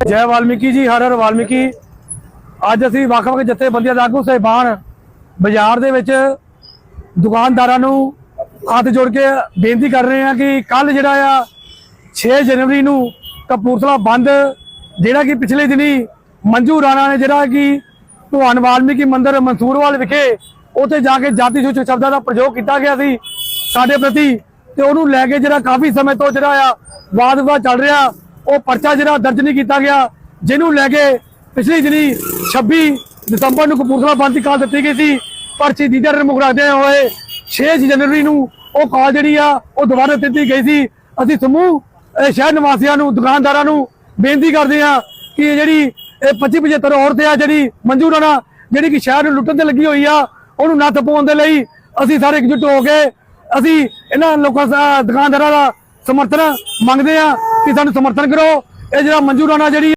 ਜੈ ਵਾਲਮੀਕੀ ਜੀ, ਹਰ ਹਰ ਵਾਲਮੀਕੀ। ਅੱਜ ਅਸੀਂ ਵੱਖ-ਵੱਖ ਜਥੇਬੰਦੀਆਂ ਦਾ ਆਗੂ ਸਹਿਬਾਨ ਬਾਜ਼ਾਰ ਦੇ ਵਿੱਚ ਦੁਕਾਨਦਾਰਾਂ ਨੂੰ ਹੱਥ ਜੋੜ ਕੇ ਬੇਨਤੀ ਕਰ ਰਹੇ ਹਾਂ ਕਿ ਕੱਲ ਜਿਹੜਾ ਆ 6 ਜਨਵਰੀ ਨੂੰ ਕਪੂਰਥਲਾ ਬੰਦ, ਜਿਹੜਾ ਕਿ ਪਿਛਲੇ ਦਿਨੀ ਮੰਜੂ ਰਾਣਾ ਨੇ ਜਿਹੜਾ ਕਿ ਭਗਵਾਨ ਵਾਲਮੀਕੀ ਮੰਦਿਰ ਮਨਸੂਰਵਾਲ ਵਿਖੇ ਉੱਥੇ ਜਾ ਕੇ ਜਾਤੀ ਸੂਚਕ ਸ਼ਬਦਾਂ ਦਾ ਪ੍ਰਯੋਗ ਕੀਤਾ ਗਿਆ ਸੀ ਸਾਡੇ ਪ੍ਰਤੀ ਤੇ ਉਹਨੂੰ ਲੈ ਕੇ ਜਿਹੜਾ ਕਾਫੀ ਸਮੇਂ ਤੋਂ ਜਿਹੜਾ ਆ ਵਾਦ ਵਿਵਾਦ ਚੱਲ ਰਿਹਾ ਉਹ ਪਰਚਾ ਜਿਹੜਾ ਦਰਜ ਨਹੀਂ ਕੀਤਾ ਗਿਆ, ਜਿਹਨੂੰ ਲੈ ਕੇ ਪਿਛਲੀ ਦਿਨੀ 26 ਦਸੰਬਰ ਨੂੰ ਕਪੂਰਥਲਾ ਬੰਦ ਦੀ ਕਾਲ ਦਿੱਤੀ ਗਈ ਸੀ ਪਰ ਸ਼ਹੀਦੀ ਦਿਹਾੜੇ ਨੂੰ ਰੱਖਦੇ ਹੋਏ 6 ਜਨਵਰੀ ਨੂੰ ਉਹ ਕਾਲ ਜਿਹੜੀ ਆ, ਉਹ ਦੁਬਾਰਾ ਦਿੱਤੀ ਗਈ ਸੀ। ਅਸੀਂ ਸਮੂਹ ਸ਼ਹਿਰ ਨਿਵਾਸੀਆਂ ਨੂੰ, ਦੁਕਾਨਦਾਰਾਂ ਨੂੰ ਬੇਨਤੀ ਕਰਦੇ ਆ ਕਿ ਇਹ ਜਿਹੜੀ, ਇਹ 25 75 ਔਰਤ ਆ ਜਿਹੜੀ ਮੰਜੂ ਰਾਣਾ, ਜਿਹੜੀ ਕਿ ਸ਼ਹਿਰ ਨੂੰ ਲੁੱਟਣ ਤੇ ਲੱਗੀ ਹੋਈ ਆ, ਉਹਨੂੰ ਨੱਥ ਪਾਉਣ ਦੇ ਲਈ ਅਸੀਂ ਸਾਰੇ ਇਕਜੁੱਟ ਹੋ ਕੇ ਅਸੀਂ ਇਹਨਾਂ ਲੋਕਾਂ ਦਾ, ਦੁਕਾਨਦਾਰਾਂ ਦਾ ਸਮਰਥਨ ਮੰਗਦੇ ਆ ਕਿ ਸਾਨੂੰ ਸਮਰਥਨ ਕਰੋ। ਇਹ ਜਿਹੜਾ ਮੰਜੂ ਰਾਣਾ ਜਿਹੜੀ